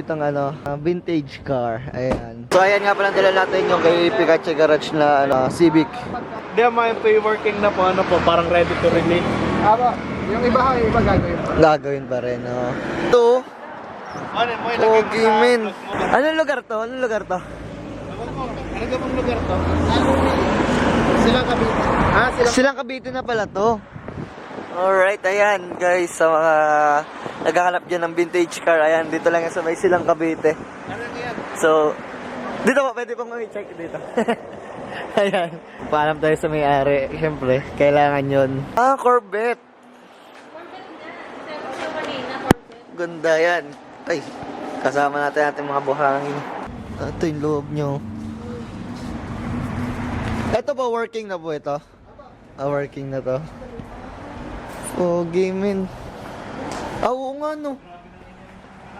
nakakita kami dito ng ano, uh, vintage car. Ayan. So ayan nga pala dala natin yung kay Pikachu Garage na ano, Civic. Hindi, may pre-working na po, ano po, parang ready to release. Aba, yung iba ha, yung iba gagawin pa. Gagawin pa rin, no? Ito, Ano mo, Pogi men. Anong lugar to? Anong lugar to? Ano ka bang lugar to? Sila kami. Ah, sila. Silang Cavite na pala to. Alright, ayan guys, sa mga naghahanap dyan ng vintage car, ayan, dito lang yan sa may Silang Cavite. So, dito po, pwede pong i-check dito. ayan, paalam tayo sa may-ari, syempre, kailangan yon. Ah, Corvette. Ganda yan. Ay, kasama natin ating mga buhangin. Ito yung loob nyo. Ito po, working na po ito. Ah, working na to. Oh, gaming. Ah, oo nga no.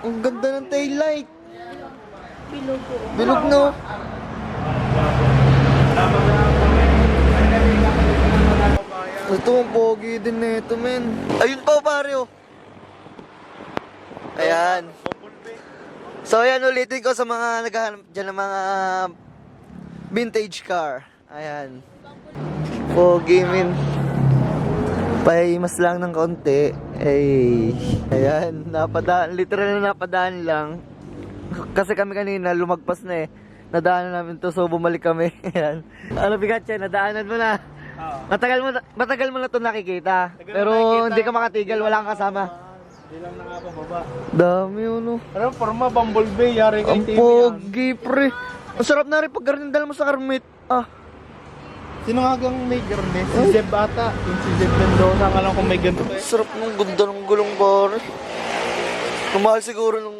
Ang ganda ng taillight. Bilog Bilog no. Ito ang pogi din na ito, men. Ayun pa, pare, oh. Ayan. So, ayan, ulitin ko sa mga naghahanap dyan ng mga vintage car. Ayan. Pogi, men. Pahimas lang ng kaunti. Ay, ayan, napadaan, literal na napadaan lang. Kasi kami kanina, lumagpas na eh. Nadaanan namin to, so bumalik kami. Ayan. Ano, Bigatche, nadaanan mo na. Oo. Matagal mo, na- matagal mo na to nakikita. Tagal Pero nakikita. hindi ka makatigil, wala kang kasama. Hindi lang na nga pa baba. Dami ano. Ano, forma, Bumblebee, yari kay Ang TV yan. pogi, pre. Ang sarap na rin pag ganun dala mo sa karmit. Ah, Sino nga gang may garne? Si Zeb ata. Yung si Zeb Mendoza, ang alam kung may ganito eh. sarap ng ganda ng gulong pare. Kumahal siguro ng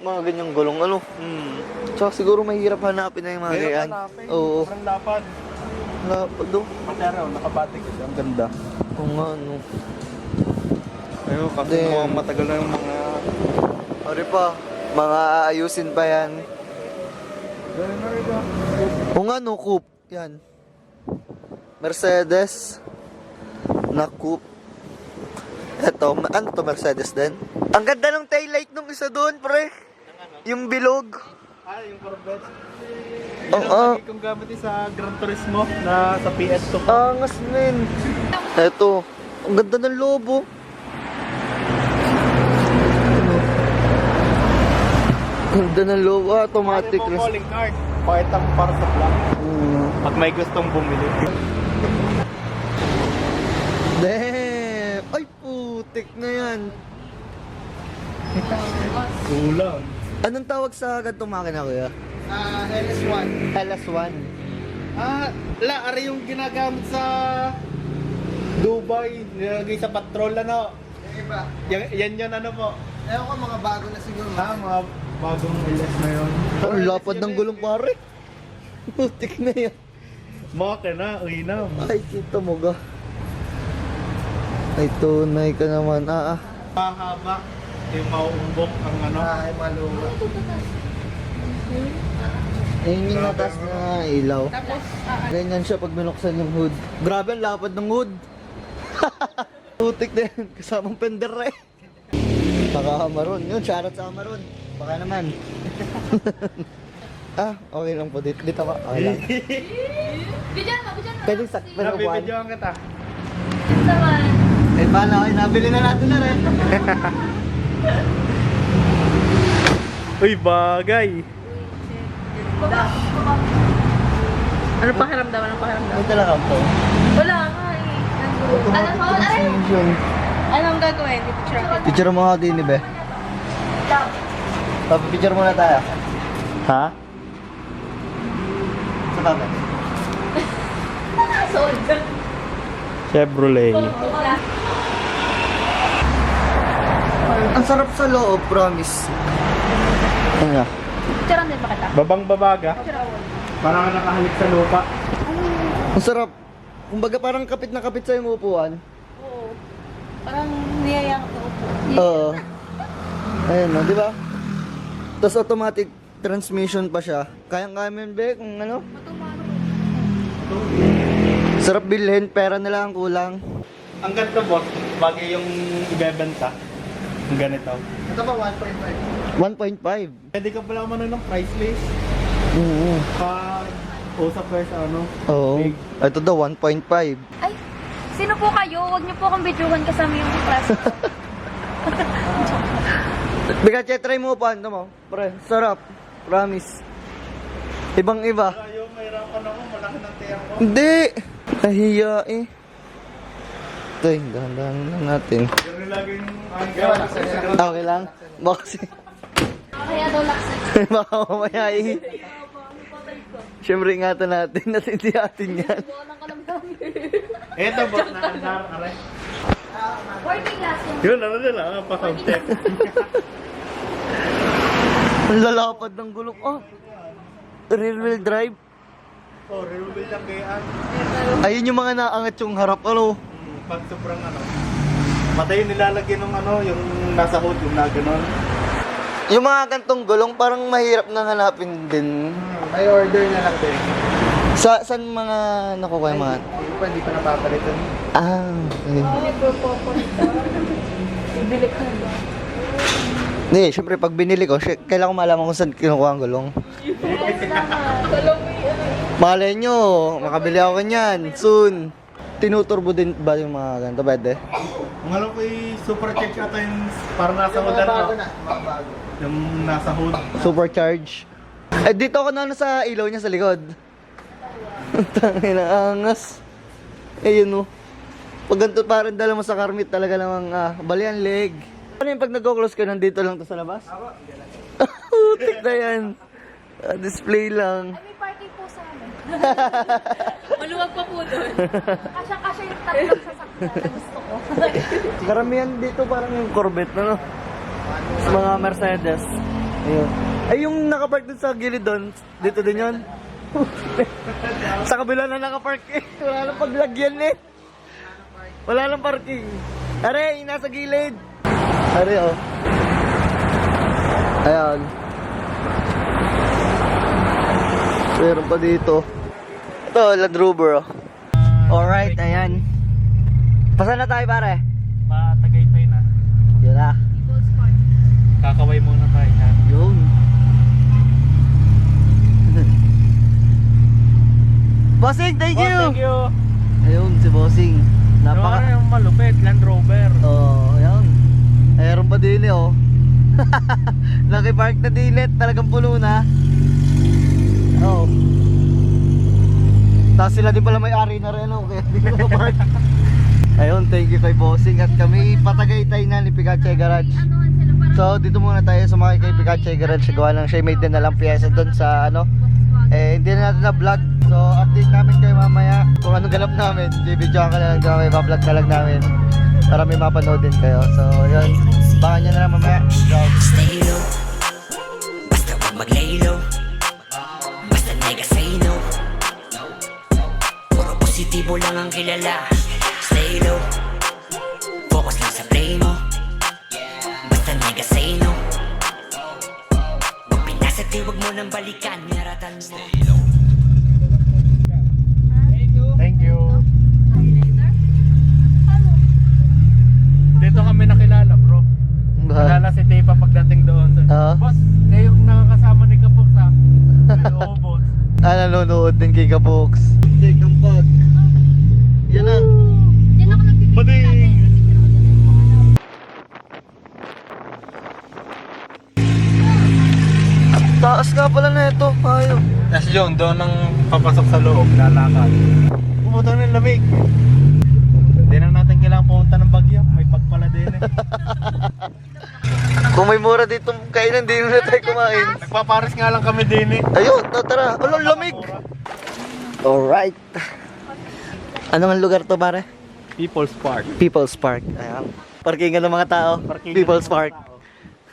mga ganyang gulong, ano. Hmm. Tsaka siguro mahirap hanapin na yung mga Ngayon, ganyan. hanapin. Oo. Sobrang lapad. Lapad do. Matera, nakabatik kasi. Ang ganda. Oo nga, ano. Ayun, kasi Damn. mukhang matagal na yung mga... Pare pa, mga aayusin pa yan. Ganun na rin ah. Oo nga, no, coupe. Yan. Mercedes. Na coupe. Eto, ano to, Mercedes din? Ang ganda ng taillight nung isa doon, pre. Yung bilog. Ah, yung Corvette. Oo, ah. ang lagi kong gamit sa Gran Turismo na sa PS2 ko. Angas, men. Eto, ang ganda ng lobo. Ano? Ganda ng lobo, ah, automatic. Ano po calling card? Pakita mo para sa vlog. Mm. Pag may gustong bumili. Damn! Ay, putik na yan. Kulang. Anong tawag sa gantong makina, kuya? Ah, LS1. LS1. Ah, la, ari yung ginagamit sa Dubai, nilagay sa patrol ano. Yung iba. Yan, yan yun ano po. Ewan ko, mga bago na siguro. Ah, mga bagong LS na yun. Ang lapad ng gulong pare. Putik na yan. Maka na, uy na. Ay, kita mo ga. Ay, tunay ka naman. Ah, ah. Mahaba. Yung mauumbok ang ano. Ay, maluma. Ayun yung natas na ilaw. Ganyan siya pag binuksan yung hood. Grabe ang lapad ng hood. Putik na yan. Kasamang fender eh. Baka Amaron. Yun, shoutout sa Amaron. Baka naman. ah, okay lang po. Dito, dito ka. Okay lang. Bidyan mo, bidyan mo. Pwede sa pero buwan. Nabibidyoan kita. naman. Eh, paano? Okay, nabili na natin na rin. Uy, bagay. Ano pakiramdam? Ano pakiramdam? Ito lang ako. Wala nga eh. Alam mo, aray! Anong gagawin? Picture ako. Picture mo ako din, be. Papa-picture muna tayo. Ha? Sa tabi. Sold. Chevrolet. Ang sarap sa loob, promise. Ano nga? Picture din ba kita? Babang babaga. Parang ka nakahalik sa lupa. Ang sarap. Kumbaga parang kapit na kapit sa yung upuan. Oo. Parang niyayang ako upo. Oo. Ayun, no, di ba? Tapos automatic transmission pa siya. Kayang-kaya mo yun, be, kung ano. Sarap bilhin, pera nila ang kulang. Ang ganda boss, bagay yung ibebenta. Ganito. Ito ba 1.5? 1.5. Pwede ka pala umano ng price list. Oo. Pag usap kayo sa ano. Oo. Big. Ito daw, 1.5. Ay, sino po kayo? Huwag niyo po akong videohan kasama yung class. Bika, che, try mo pa. Ano mo? Pre, sarap. Promise. Ibang iba. Ayaw, mahirapan ako. Malaki ng tiyang ko. Hindi! Nahiya eh. Ito, dahan-dahan lang natin. Okay lang? Kasi, Kaya daw laksan. baka mamaya eh. Siyempre ingatan natin, yan. Buwan ko lang kami. Ito, bot na andar. Aray. Working class yun. Yun, ano nila? Pa-sound check. Ang lalapad ng gulong. Oh! Rear wheel drive. Oh, real lang kayaan. Ayun yung mga naangat yung harap. Ano? Hmm, Pag sobrang ano. Matay nilalagyan ng ano, yung nasa hood, yung na ganun. Yung mga gantong gulong parang mahirap na hanapin din. May order na lang din. Sa saan mga nakukuha yung mga... Hindi pa, hindi pa napapalitan. Ah, okay. Bibili ka ba? Hindi, syempre pag binili ko, sy- kailangan ko malaman kung saan kinukuha ang gulong. Yes naman. Mo yun. Malay nyo, makabili ako kanyan, soon. Tinuturbo din ba yung mga ganito? Pwede? Ang alam ko yung super check ata yung para nasa hood ano. Yung nasa hood. Supercharge. Eh, dito ako na sa ilaw niya sa likod. Tangin na angas. Eh, yun o. Pag ganito parang dala mo sa karmit talaga namang ah, balian leg. Ano yung pag nag-close ka, nandito lang to sa labas? Utik na yan. Ah, display lang. Ay, may party po sa amin. Maluwag pa po doon. Kasya-kasya yung tatlong sasakyan na gusto ko. Karamihan dito parang yung Corvette, no? Sa mga Mercedes. Ayun. Ay, yung nakapark dun sa gilid doon, dito din yun. sa kabila na nakapark eh. Wala nang paglagyan eh. Wala nang parking. Are, nasa gilid. Are, oh. Ayan. Meron pa dito. Ito, Land Rover, oh. Alright, ayan. Pasan na tayo, pare? Patagaytay na. Yun na. Kakaway muna tayo ha. Yun. Bossing, thank you! Oh, thank you. Ayun, si Bossing. Napaka... Napaka... yung malupit, Land Rover. Oo, oh, ayun. Ayun pa din eh, oh. Nakipark na din eh. Talagang puno na. Oo. Oh. Tapos sila din pala may-ari na rin, oh. Kaya hindi ko park. Ayun, thank you kay Bossing. At kami patagaytay na ni Pikachu Garage. Parang So, dito muna tayo sumakay kay Pikachu Garage. Gawa lang siya, may din na lang piyesa doon sa ano. Eh, hindi na natin na vlog. So, update namin kayo mamaya kung anong ganap namin. Bibidyoan ka na lang kami, bablog ka lang namin. Para may mapanood din kayo. So, yun. Baka nyo na lang mamaya. Go. Stay low Basta wag mag-lay low Basta nigga say no positibo lang ang kilala Stay low Focus lang sa play mo Basta nigga say no Huwag pinasati, huwag mo nang balikan Ngaratan mo Thank you. highlighter. Ano? Dito kami nakilala bro. Kilala si Tepa pagdating doon. Ah? Boss, kayo yung nakakasama ni Kapok sa Robot. Ah, nanonood din kay Kapox. Take ang pag. Yan na. Yan ako nagpipicture mga ano. Taas nga pala na ito. Ayaw. Tapos yun, doon nang papasok sa loob, lalakad. Pumunta ng lamig. Hindi na natin kailangan pumunta ng Bagyo. May pagpala din eh. Kung may mura dito kainan, hindi na tayo kumain. Nagpapares nga lang kami din eh. Ayun, ta- tara. Ano, lamig. Alright. Ano ang lugar to, pare? People's Park. People's Park. Ayan. Parkingan ng mga tao. Parkingan People's Park.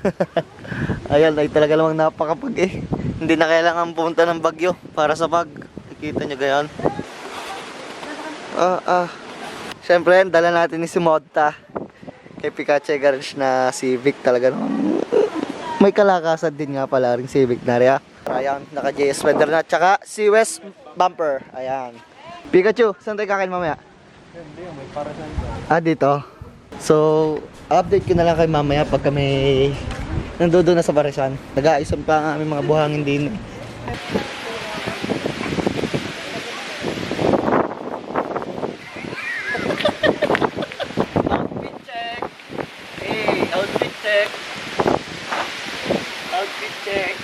Ayan, ay talaga namang napakapag eh. Hindi na kailangan pumunta ng bagyo para sa pag. Nakikita nyo gayon. Ah, ah. Siyempre, dala natin ni si Modta. Kay Pikachu Garage na Civic talaga namang may kalakasan din nga pala rin Civic na rin ah. Ayan, naka JS fender na. Tsaka si West bumper. Ayan. Pikachu, saan tayo kakain mamaya? Hindi, may parasan ko. Ah, dito. So, update ko na lang kay mamaya pag kami nandoon na sa Barisan. Nag-aayos pa ang aming mga buhangin din. outfit check! Hey, outfit check! Outfit check!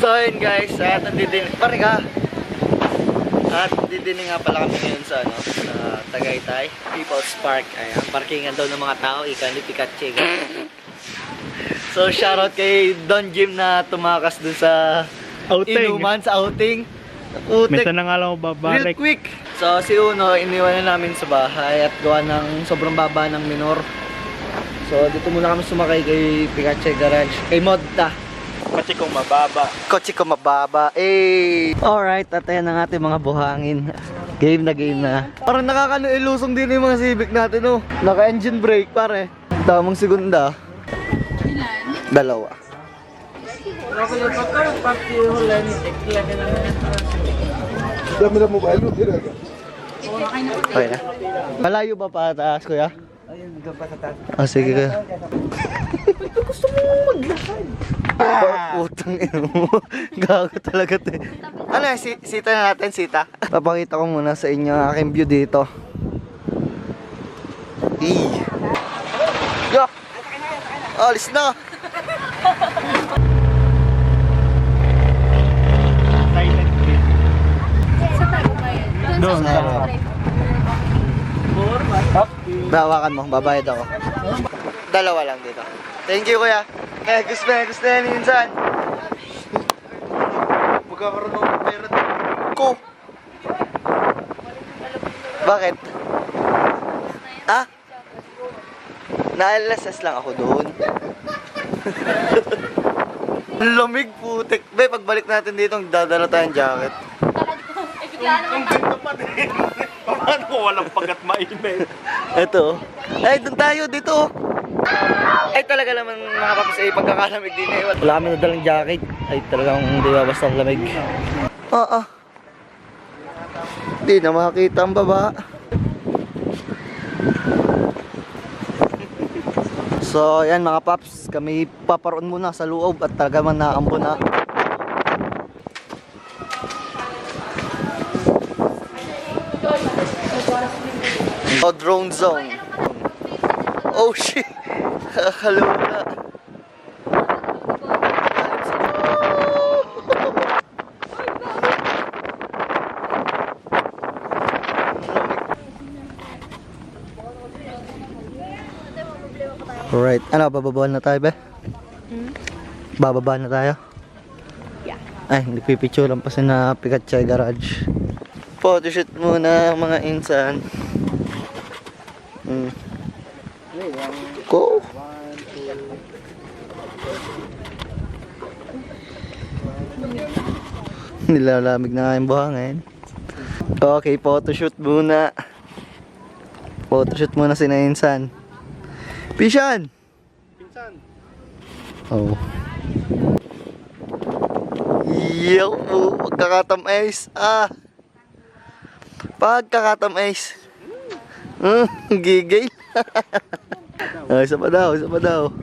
so yun guys, at nandito pare ka. At didini nga pala kami ngayon sa ano, sa Tagaytay, People's Park. Ayan, parkingan daw ng mga tao, ika ni Pikachu. so shoutout kay Don Jim na tumakas dun sa Outing. inuman sa outing. Utek, Minsan na nga lang ako real babalik. quick. So si Uno, iniwan na namin sa bahay at gawa ng sobrang baba ng minor. So dito muna kami sumakay kay Pikachu Garage, kay Modta. Kasi kung mababa. Kotse ko mababa. Eh. Alright, at ayan ang ating mga buhangin. Game na game na. Parang nakakanilusong din yung mga Civic natin, oh. Naka-engine brake, pare. Tamang segunda. Ilan? Dalawa. Okay na po. Okay na. Malayo ba pataas, kuya? Ayun, doon pa sa taas. Ah, sige kuya. Gusto mo maglakad? Putang ina mo. Gago talaga to. eh. Ano, si sita na natin, sita. Papakita ko muna sa inyo ang aking view dito. Eee. Yo! Alis na! Doon, Bawakan mo, babayad ako. Dalawa lang dito. Thank you, kuya. Eh, gusto na, gusto na minsan. Magkakaroon ng pera ko. Bakit? Ah? Na-LSS lang ako doon. Ang Lamig putik. Be, pagbalik natin dito, dadala tayong jacket. Naman Ganda pa din. Paano kung walang pagat mainit? Ito. Ay, doon tayo dito. Ay, talaga naman mga paps, ay pagkakalamig din eh. Wala kami nadalang jacket. Ay, talagang hindi ba basta lamig. Oo. Hindi na makakita ang baba. So, yan mga paps, kami paparoon muna sa loob at talaga man naambo na. Oh, drone zone. Oh shit. Kakalula. Alright, ano, bababa na tayo be? Bababa na tayo? Yeah. Ay, hindi pipicturean pa si na Pikachu Garage. Photoshoot muna mga insan. Hmm. Nilalamig na nga yung buhangin. Okay, photoshoot muna. Photoshoot muna si Nainsan. Pishan! Pinsan. Oh. Yo, pagkakatamais. Ah. Pagkakatamais. Hmm, gigay. ah, isa pa daw, isa pa daw.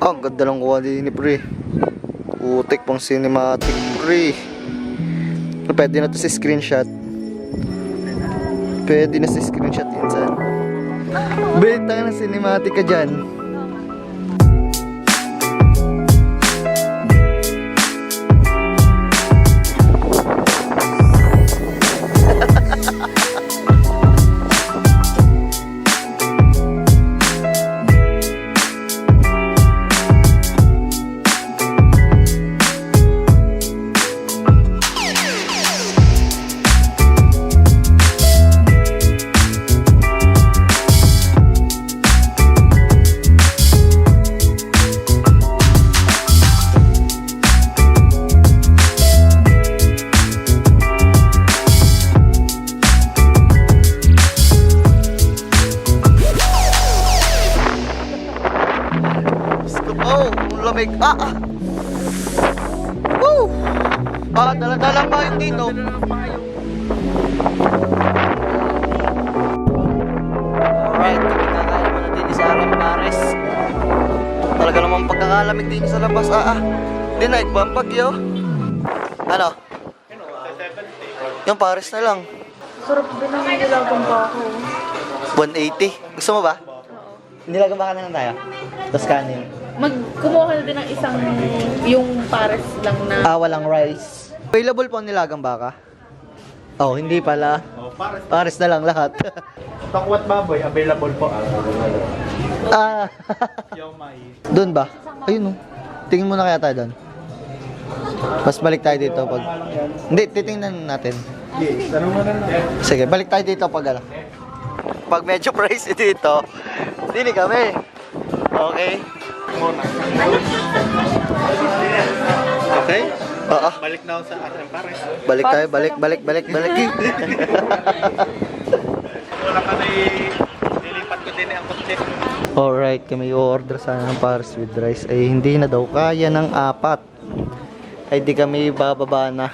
Ah, ang ganda lang kuha din ni pre. Utik pang cinematic pre. Pwede na to si screenshot. Pwede na si screenshot insan. Bait tayo ng cinematic ka dyan. Diyos ko po, ang lamig. Ah, ah. Woo! Ah, dala-dala pa yung dito. Alright, kakain muna din sa Aram Pares. Talaga naman pagkakalamig din sa labas. Ah, ah. Di na, ang pagyo. Ano? Yung Pares na lang. Sarap din ang nilagang pa ako. 180. Gusto mo ba? Nilagang baka na lang tayo. Tapos kanin. Mag, kumuha ka na din ng isang, yung pares lang na. Ah, walang rice. Available po ang nilagang baka? Oh, hindi pala. Oh, Pares na lang lahat. takwat baboy, available po. ah, Yung may... doon ba? Ayun oh. Tingin muna kaya tayo doon. Mas balik tayo dito pag... Hindi, titingnan natin. Yes, tanong mo na lang. Sige, balik tayo dito pag ano. Pag medyo pricey dito, dili kami. Okay? Muna. Okay? Oo. Balik na ako sa Asan Pares. Balik tayo, balik, balik, balik, balik. Wala ka na nilipat ko din ang kotse. Alright, kami order sana ng Paris with rice. Ay hindi na daw kaya ng apat. Ay di kami bababa na.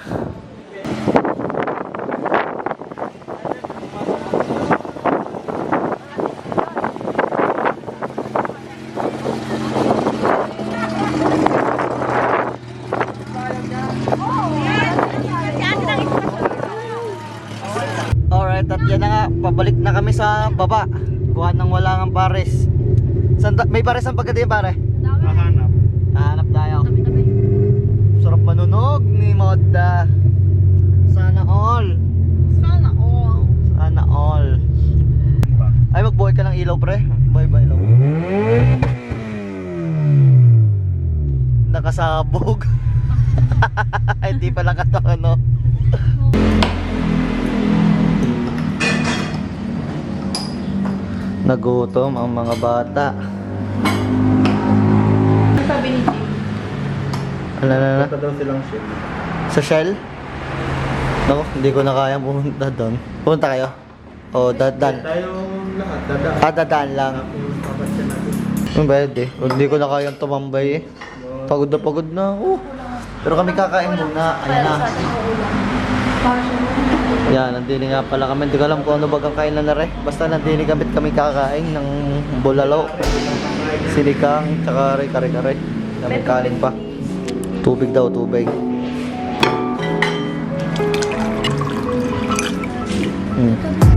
Alright, at yan na nga, pabalik na kami sa baba. Kuha ng wala ng pares. Sanda, may pares ang pagkati pare. Mahanap. Hanap tayo. Sarap manunog ni Modda. Sana all. Sana all. Sana all. Ay, magbuhay ka ng ilaw, pre. Buhay ba ilaw? Nakasabog. Hindi pala kato, ano. Nagutom ang mga bata. Sabi ni Jim. Ano na na? Punta daw silang ship. Sa Shell? No, hindi ko na kaya pumunta doon. Pumunta kayo? O, dadan. Tayo lahat, dada. Ah, dadaan lang. Ang pwede. Hindi ko na kayang tumambay eh. Pagod na pagod na. Oh. Pero kami kakain muna. Ayan na. Yan, nandini nga pala kami. Hindi ko alam kung ano bagang kainan na re. Basta nandini gamit kami kakain ng bulalo, sinikang, tsaka re, kare-kare. Kami kanin pa. Tubig daw, tubig. Hmm.